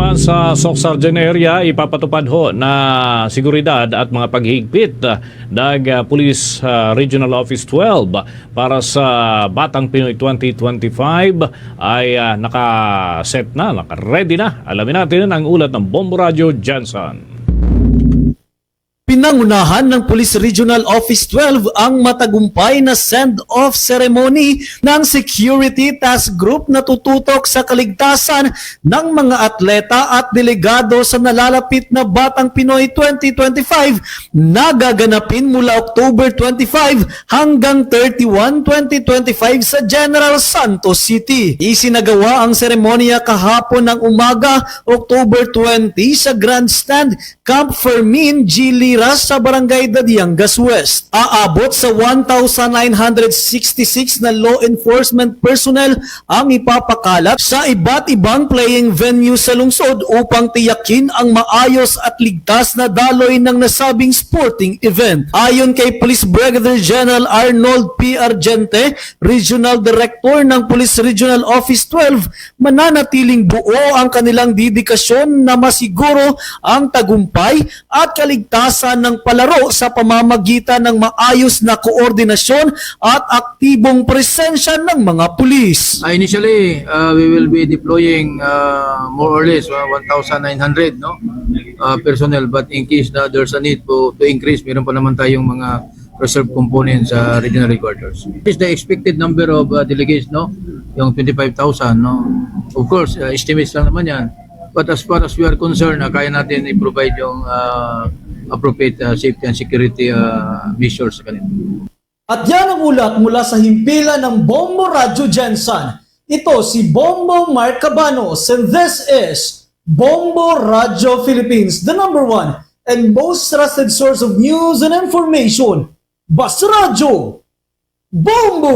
naman sa Socsargen area, ipapatupad ho na seguridad at mga paghigpit ah, ng ah, Police ah, Regional Office 12 para sa Batang Pinoy 2025 ay ah, naka-set na, naka-ready na. Alamin natin ang ulat ng Bombo Radio Johnson. Pinangunahan ng Police Regional Office 12 ang matagumpay na send-off ceremony ng Security Task Group na tututok sa kaligtasan ng mga atleta at delegado sa nalalapit na Batang Pinoy 2025 na gaganapin mula October 25 hanggang 31, 2025 sa General Santos City. Isinagawa ang seremonya kahapon ng umaga, October 20 sa Grandstand Camp Fermin G. Liras sa Barangay Dadiangas West. Aabot sa 1,966 na law enforcement personnel ang ipapakalat sa iba't ibang playing venue sa lungsod upang tiyakin ang maayos at ligtas na daloy ng nasabing sporting event. Ayon kay Police Brigadier General Arnold P. Argente, Regional Director ng Police Regional Office 12, mananatiling buo ang kanilang dedikasyon na masiguro ang tagumpay at kaligtasan ng palaro sa pamamagitan ng maayos na koordinasyon at aktibong presensya ng mga pulis. Uh, initially, uh, we will be deploying uh, more or less uh, 1,900 no uh, personnel but in case na there's a need to, to increase, meron pa naman tayong mga reserve components sa regional headquarters. This is the expected number of uh, delegates, no? Yung 25,000, no? Of course, uh, estimates lang naman yan. But as far as we are concerned, uh, kaya natin i-provide yung uh, appropriate uh, safety and security uh, measures sa kanila. At yan ang ulat mula sa himpilan ng Bombo Radio Jensen. Ito si Bombo Mark Cabanos and this is Bombo Radio Philippines, the number one and most trusted source of news and information. Basta Radio! Bombo!